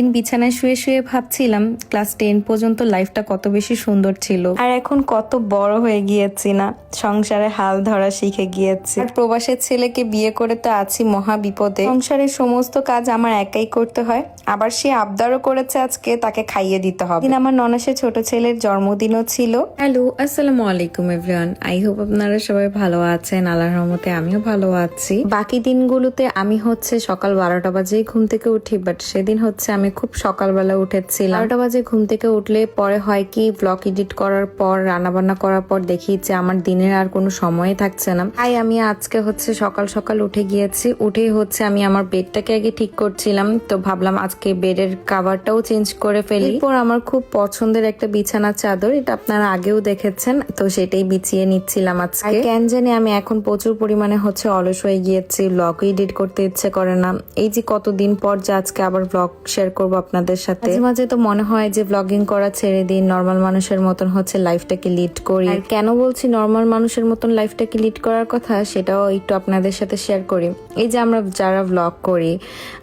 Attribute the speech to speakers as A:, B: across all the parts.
A: একদিন বিছানায় শুয়ে শুয়ে ভাবছিলাম ক্লাস টেন পর্যন্ত লাইফটা কত বেশি সুন্দর ছিল। আর এখন কত বড় হয়ে গিয়েছি না সংসারে হাল ধরা শিখে গিয়েছি। আর প্রবাসের ছেলেকে বিয়ে করে তো আছি মহা বিপদে। সংসারের সমস্ত কাজ আমার একাই করতে হয় আবার সে আবদারও করেছে আজকে তাকে খাইয়ে দিতে হবে। দিন আমার ননাসের ছোট ছেলের জন্মদিনও ছিল। হ্যালো আসসালামু আলাইকুম এভরিওয়ান আই হোপ আপনারা সবাই ভালো আছেন আল্লাহর রহমতে আমিও ভালো আছি। বাকি দিনগুলোতে আমি হচ্ছে সকাল বারোটা বাজেই ঘুম থেকে উঠি বাট সেদিন হচ্ছে আমি খুব সকালবেলা উঠেছিলাম। বারোটা বাজে ঘুম থেকে উঠলে পরে হয় কি ব্লগ এডিট করার পর রান্না বান্না করার পর দেখি যে আমার দিনের আর কোনো সময় থাকছে না। তাই আমি আজকে হচ্ছে সকাল সকাল উঠে গিয়েছি। উঠেই হচ্ছে আমি আমার বেডটাকে আগে ঠিক করছিলাম। তো ভাবলাম আজকে বেডের কাভারটাও চেঞ্জ করে ফেলি। এরপর আমার খুব পছন্দের একটা বিছানা চাদর, এটা আপনারা আগেও দেখেছেন, তো সেটাই বিছিয়ে নিচ্ছিলাম আজকে। কেন জানি আমি এখন প্রচুর পরিমাণে হচ্ছে অলস হয়ে গিয়েছি ব্লগ এডিট করতে ইচ্ছে করে না। এই যে কতদিন পর যে আজকে আবার ব্লগ শেয়ার করব আপনাদের সাথে। মাঝে মাঝে তো মনে হয় যে ব্লগিং করা ছেড়ে দিন নর্মাল মানুষের মতন হচ্ছে লাইফটাকে লিড করি। আর কেন বলছি নর্মাল মানুষের মতন লাইফটাকে লিড করার কথা সেটাও একটু আপনাদের সাথে শেয়ার করি। এই যে আমরা যারা ব্লগ করি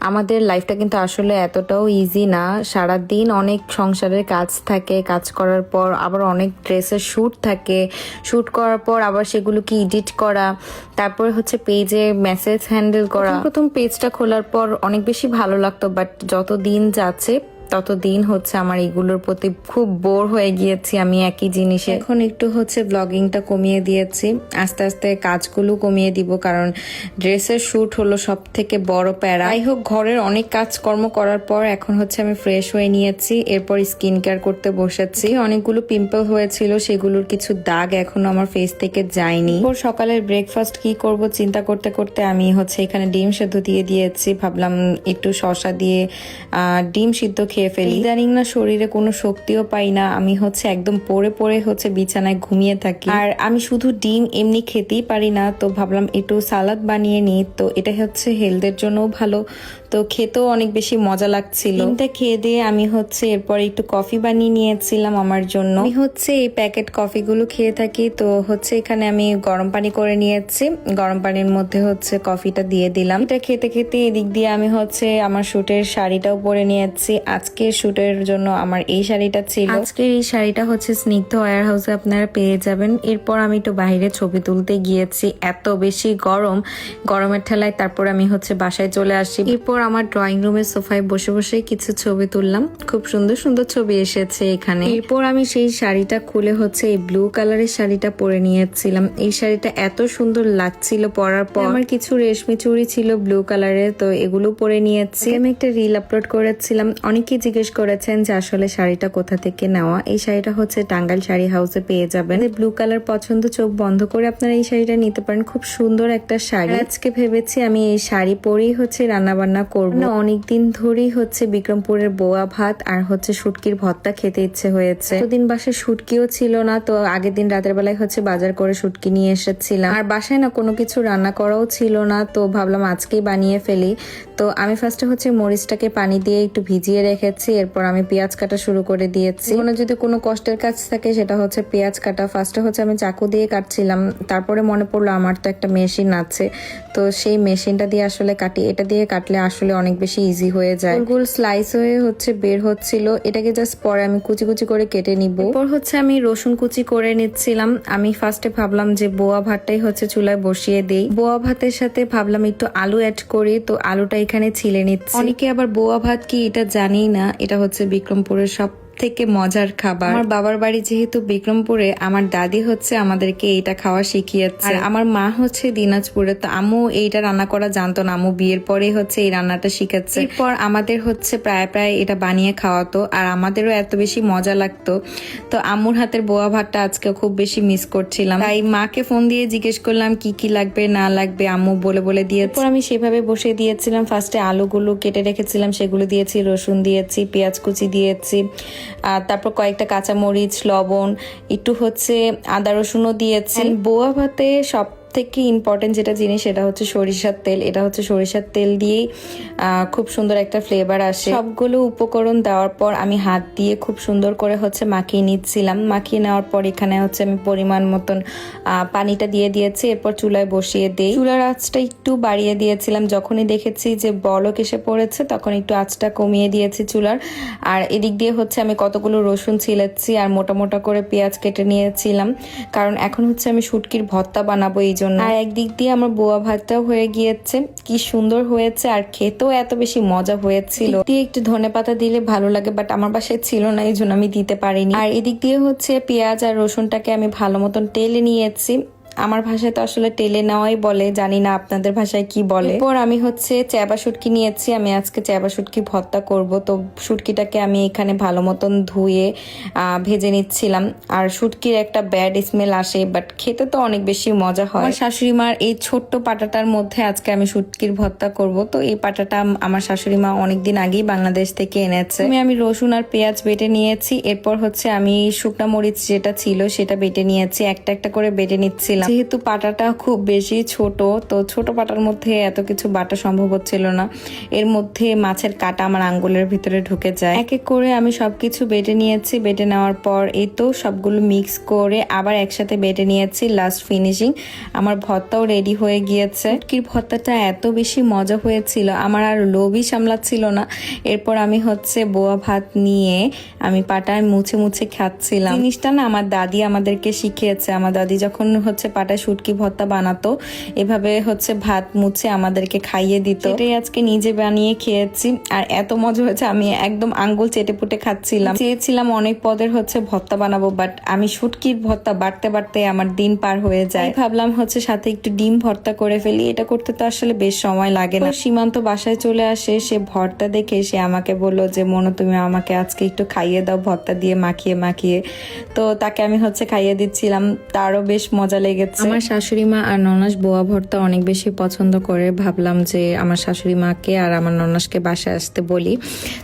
A: আমাদের লাইফটা কিন্তু আসলে এতটাও ইজি না। সারা দিন অনেক সংসারের কাজ থাকে কাজ করার পর আবার অনেক ড্রেসের শ্যুট থাকে। শ্যুট করার পর আবার সেগুলোকে এডিট করা তারপরে হচ্ছে পেজে মেসেজ হ্যান্ডেল করা। প্রথম পেজটা খোলার পর অনেক বেশি ভালো লাগতো বাট যত দিন যাচ্ছে। ততদিন হচ্ছে আমার এগুলোর প্রতি খুব বোর হয়ে গিয়েছি আমি একই জিনিসে। এখন একটু হচ্ছে ব্লগিংটা কমিয়ে দিয়েছি। আস্তে আস্তে কাজগুলো কমিয়ে দিব কারণ ড্রেসের শ্যুট হলো সব থেকে বড় প্যারা। যাই হোক, ঘরের অনেক কাজকর্ম করার পর এখন হচ্ছে আমি ফ্রেশ হয়ে নিয়েছি। এরপর স্কিন কেয়ার করতে বসেছি। অনেকগুলো পিম্পল হয়েছিল, সেগুলোর কিছু দাগ এখনও আমার ফেস থেকে যায়নি। ওর সকালের ব্রেকফাস্ট কি করব চিন্তা করতে করতে আমি হচ্ছে এখানে ডিম সেদ্ধ দিয়ে দিয়েছি। ভাবলাম একটু শশা দিয়ে ডিম সিদ্ধ খেয়ে ফেলি। ইদানিং না শরীরে কোনো শক্তিও পাই না। আমি হচ্ছে একদম পরে পরে হচ্ছে বিছানায় ঘুমিয়ে থাকি। আর আমি শুধু ডিম এমনি খেতেই পারি না তো ভাবলাম একটু সালাদ বানিয়ে নিই। তো এটা হচ্ছে হেলথের জন্যও ভালো। তো খেতেও অনেক বেশি মজা লাগছিল। ডিমটা খেয়ে দিয়ে আমি হচ্ছে এরপর একটু কফি বানিয়ে নিয়েছিলাম আমার জন্য। আমি হচ্ছে এই প্যাকেট কফিগুলো খেয়ে থাকি তো হচ্ছে এখানে আমি গরম পানি করে নিয়েছি। গরম পানির মধ্যে হচ্ছে কফিটা দিয়ে দিলাম। এটা খেতে খেতে এদিক দিয়ে আমি হচ্ছে আমার শুটের শাড়িটাও পরে নিয়েছি। আজকে শুটের জন্য আমার এই শাড়িটা ছিল। আজকের এই শাড়িটা হচ্ছে স্নিগ্ধ ওয়ার হাউসে আপনারা পেয়ে যাবেন। এরপর আমি একটু বাইরে ছবি তুলতে গিয়েছি। এত বেশি গরম। গরমের ঠেলায় তারপর আমি হচ্ছে বাসায় চলে আসি। এরপর আমার ড্রয়িং রুমের সোফায় বসে বসে কিছু ছবি তুললাম। খুব সুন্দর সুন্দর ছবি এসেছে এখানে। এরপর আমি সেই শাড়িটা খুলে হচ্ছে এই ব্লু কালারের শাড়িটা পরে নিয়েছিলাম। এই শাড়িটা এত সুন্দর লাগছিল পরার পর। আমার কিছু রেশমি চুড়ি ছিল ব্লু কালারের তো এগুলো পরে নিয়েছি। আমি একটা রিল আপলোড করেছিলাম। অনেকেই জিজ্ঞেস করেছেন যে আসলে শাড়িটা কোথা থেকে নেওয়া? এই শাড়িটা হচ্ছে টাঙ্গাল শাড়ি হাউসে পেয়ে যাবেন। ব্লু কালার পছন্দ চোখ বন্ধ করে আপনারা এই শাড়িটা নিতে পারেন। খুব সুন্দর একটা শাড়ি। আজকে ভেবেছি আমি এই শাড়ি পরেই হচ্ছে রান্না বান্না করব অনেকদিন ধরেই হচ্ছে বিক্রমপুরের বোয়া ভাত আর হচ্ছে শুটকির ভর্তা খেতে ইচ্ছে হয়েছে। দিন বাসায় শুটকিও ছিল না, তো আগের দিন রাতের বেলায় হচ্ছে বাজার করে শুটকি নিয়ে এসেছিলাম। আর বাসায় না কোনো কিছু রান্না করাও ছিল না, তো ভাবলাম আজকেই বানিয়ে ফেলি। তো আমি ফার্স্টে হচ্ছে মরিচটাকে পানি দিয়ে একটু ভিজিয়ে রেখেছি, এরপর আমি পেঁয়াজ কাটা শুরু করে দিয়েছি। কোনো যদি কোনো কষ্টের কাজ থাকে, সেটা হচ্ছে পেঁয়াজ কাটা। ফার্স্টে হচ্ছে আমি চাকু দিয়ে কাটছিলাম, তারপরে মনে পড়ল আমার তো একটা মেশিন আছে। তো সেই মেশিনটা দিয়ে আসলে কাটি, এটা দিয়ে কাটলে আসলে অনেক বেশি ইজি হয়ে যায়। গোল স্লাইস হয়ে হচ্ছে বের হচ্ছিল। এটাকে জাস্ট পরে আমি কুচি কুচি করে কেটে নিব। এরপর হচ্ছে আমি রসুন কুচি করে নিচ্ছিলাম। আমি ফার্স্টে ভাবলাম যে বোয়া ভাতটাই হচ্ছে চুলায় বসিয়ে দিই। বোয়া ভাতের সাথে ভাবলাম একটু আলু অ্যাড করি। তো আলুটা এখানে ছিলে নিচ্ছি। অনেকে আবার বোয়া ভাত কি এটা জানি না। এটা হচ্ছে বিক্রমপুরের সব থেকে মজার খাবার। আমার বাবার বাড়ি যেহেতু বিক্রমপুরে আমার দাদি হচ্ছে আমাদেরকে এইটা খাওয়া শিখিয়েছে। আর আমার মা হচ্ছে দিনাজপুরে তো আম্মু এইটা রান্না করা জানতো না। আম্মু বিয়ের পরেই হচ্ছে এই রান্নাটা শিখেছে এরপর আমাদের হচ্ছে প্রায় প্রায় এটা বানিয়ে খাওয়াতো আর আমাদেরও এত বেশি মজা লাগতো। তো আম্মুর হাতের বোয়া ভাতটা আজকে খুব বেশি মিস করছিলাম। তাই মাকে ফোন দিয়ে জিজ্ঞেস করলাম কি কি লাগবে না লাগবে? আম্মু বলে বলে দিয়েছে। আমি সেভাবে বসে দিয়েছিলাম। ফার্স্টে আলুগুলো কেটে রেখেছিলাম সেগুলো দিয়েছি রসুন দিয়েছি পেঁয়াজ কুচি দিয়েছি। আর তারপর কয়েকটা কাঁচামরিচ লবণ একটু হচ্ছে আদা রসুনও দিয়েছি। বোয়া ভাতে সব থেকে ইম্পর্টেন্ট যেটা জিনিস, সেটা হচ্ছে সরিষার তেল। এটা হচ্ছে সরিষার তেল দিয়েই খুব সুন্দর একটা ফ্লেভার আসে। সবগুলো উপকরণ দেওয়ার পর আমি হাত দিয়ে খুব সুন্দর করে হচ্ছে মাখিয়ে নিচ্ছিলাম। মাখিয়ে নেওয়ার পর এখানে হচ্ছে আমি পরিমাণ মতন পানিটা দিয়ে দিয়েছি। এরপর চুলায় বসিয়ে দিই। চুলার আঁচটা একটু বাড়িয়ে দিয়েছিলাম। যখনই দেখেছি যে বলক এসে পড়েছে, তখন একটু আঁচটা কমিয়ে দিয়েছি চুলার। আর এদিক দিয়ে হচ্ছে আমি কতগুলো রসুন ছিলেছি আর মোটা মোটা করে পেঁয়াজ কেটে নিয়েছিলাম। কারণ এখন হচ্ছে আমি শুটকির ভর্তা বানাবো, এই জন্য। আর একদিক দিয়ে আমার বোয়া ভাতটাও হয়ে গিয়েছে। কি সুন্দর হয়েছে আর খেতেও এত বেশি মজা হয়েছিল। দিয়ে একটু ধনে পাতা দিলে ভালো লাগে বাট আমার বাসায় ছিল না এই জন্য আমি দিতে পারিনি। আর এদিক দিয়ে হচ্ছে পেঁয়াজ আর রসুনটাকে আমি ভালো মতন টেলে নিয়েছি। আমার ভাষায় তো আসলে টেলে নেওয়াই বলে জানি না আপনাদের ভাষায় কি বলে। এরপর আমি হচ্ছে চ্যাবা শুটকি নিয়েছি আমি আজকে চ্যাবা শুটকি ভর্তা করব। তো শুটকিটাকে আমি এখানে ভালো মতন ধুয়ে ভেজে নিচ্ছিলাম। আর শুটকির একটা ব্যাড স্মেল আসে বাট খেতে তো অনেক বেশি মজা হয়। শাশুড়ি মার এই ছোট্ট পাটাটার মধ্যে আজকে আমি শুটকির ভর্তা করব। তো এই পাটাটা আমার শাশুড়ি মা অনেকদিন আগেই বাংলাদেশ থেকে এনেছে। আমি আমি রসুন আর পেঁয়াজ বেটে নিয়েছি। এরপর হচ্ছে আমি শুকনা মরিচ যেটা ছিল সেটা বেটে নিয়েছি। একটা একটা করে বেটে নিচ্ছিলাম। যেহেতু পাটাটা খুব বেশি ছোট, তো ছোট পাটার মধ্যে এত কিছু বাটা সম্ভব হচ্ছিল না। এর মধ্যে মাছের কাটা আমার আঙ্গুলের ভিতরে ঢুকে যায়। এক এক করে আমি সবকিছু বেটে নিয়েছি। বেটে নেওয়ার পর এই তো সবগুলো মিক্স করে আবার একসাথে বেটে নিয়েছি লাস্ট ফিনিশিং আমার ভর্তাও রেডি হয়ে গিয়েছে। কি ভর্তাটা এত বেশি মজা হয়েছিল, আমার আর লোভই সামলাচ্ছিল না। এরপর আমি হচ্ছে বোয়া ভাত নিয়ে আমি পাটায় মুছে মুছে খাচ্ছিলাম। জিনিসটা না আমার দাদি আমাদেরকে শিখিয়েছে। আমার দাদি যখন হচ্ছে পাটায় শুটকি ভর্তা বানাতো। এভাবে হচ্ছে ভাত মুছে আমাদেরকে খাইয়ে দিত। এটাই আজকে নিজে বানিয়ে খেয়েছি। আর এত মজা হয়েছে আমি একদম আঙ্গুল চেটে পুটে খাচ্ছিলাম। চেয়েছিলাম অনেক পদের হচ্ছে ভর্তা বানাবো বাট আমি শুটকির ভর্তা বাড়তে বাড়তে আমার দিন পার হয়ে যায়। ভাবলাম হচ্ছে সাথে একটু ডিম ভর্তা করে ফেলি। এটা করতে তো আসলে বেশ সময় লাগে না। সীমান্ত বাসায় চলে আসে সে ভর্তা দেখে সে আমাকে বলল যে মনো তুমি আমাকে আজকে একটু খাইয়ে দাও ভর্তা দিয়ে মাখিয়ে মাখিয়ে। তো তাকে আমি হচ্ছে খাইয়ে দিচ্ছিলাম। তারও বেশ মজা লেগেছে। আমার শাশুড়ি মা আর ননাস বোয়া ভর্তা অনেক বেশি পছন্দ করে। ভাবলাম যে আমার শাশুড়ি মাকে আর আমার ননাসকে বাসায় আসতে বলি।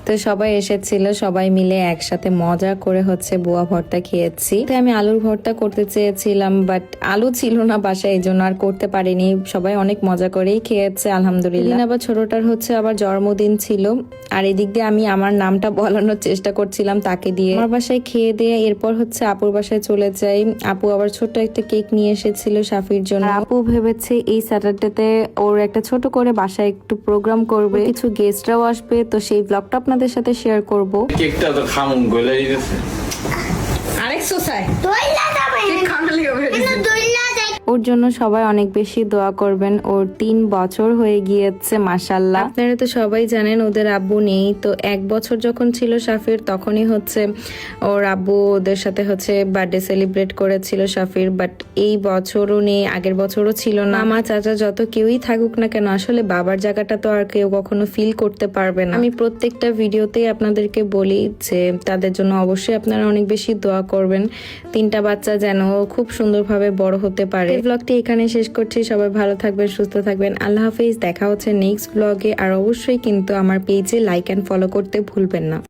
A: তো সবাই এসেছিল সবাই মিলে একসাথে মজা করে হচ্ছে বোয়া ভর্তা খেয়েছি। তো আমি আলুর ভর্তা করতে চেয়েছিলাম বাট আলু ছিল না বাসায় এই জন্য আর করতে পারিনি। সবাই অনেক মজা করেই খেয়েছে আলহামদুলিল্লাহ। আবার ছোটটার হচ্ছে আবার জন্মদিন ছিল আর এদিক দিয়ে আমি আমার নামটা বলানোর চেষ্টা করছিলাম তাকে দিয়ে। আমার বাসায় খেয়ে দিয়ে এরপর হচ্ছে আপুর বাসায় চলে যাই। আপু আবার ছোট্ট একটা কেক নিয়ে এসেছিল সাফির জন্য। আপু ভেবেছে এই স্যাটারডেতে ওর একটা ছোট করে বাসায় একটু প্রোগ্রাম করবে। কিছু গেস্টরাও আসবে তো সেই ব্লগটা আপনাদের সাথে শেয়ার করব।
B: কেকটা তো খামুন গলে দিতেছে।
C: আরেক সোসাই
D: দইলা যাবে
C: খামলি হবে
D: দইলা
A: ওর জন্য সবাই অনেক বেশি দোয়া করবেন। ওর তিন বছর হয়ে গিয়েছে মাসাল্লাহ আপনারা তো সবাই জানেন, ওদের আব্বু নেই। তো এক বছর যখন ছিল সাফির তখনই হচ্ছে ওর আব্বু ওদের সাথে হচ্ছে বার্থডে সেলিব্রেট করেছিল সাফির বাট এই বছরও নেই, আগের বছরও ছিল না। মা চাচা যত কেউই থাকুক না কেন, আসলে বাবার জায়গাটা তো আর কেউ কখনো ফিল করতে পারবে না। আমি প্রত্যেকটা ভিডিওতেই আপনাদেরকে বলি যে, তাদের জন্য অবশ্যই আপনারা অনেক বেশি দোয়া করবেন। তিনটা বাচ্চা যেন খুব সুন্দরভাবে বড় হতে পারে। এই ব্লগটি এখানে শেষ করছি। সবাই ভালো থাকবেন, সুস্থ থাকবেন। আল্লাহ হাফিজ। দেখা হচ্ছে নেক্সট ব্লগে আর অবশ্যই কিন্তু আমার পেজে লাইক অ্যান্ড ফলো করতে ভুলবেন না।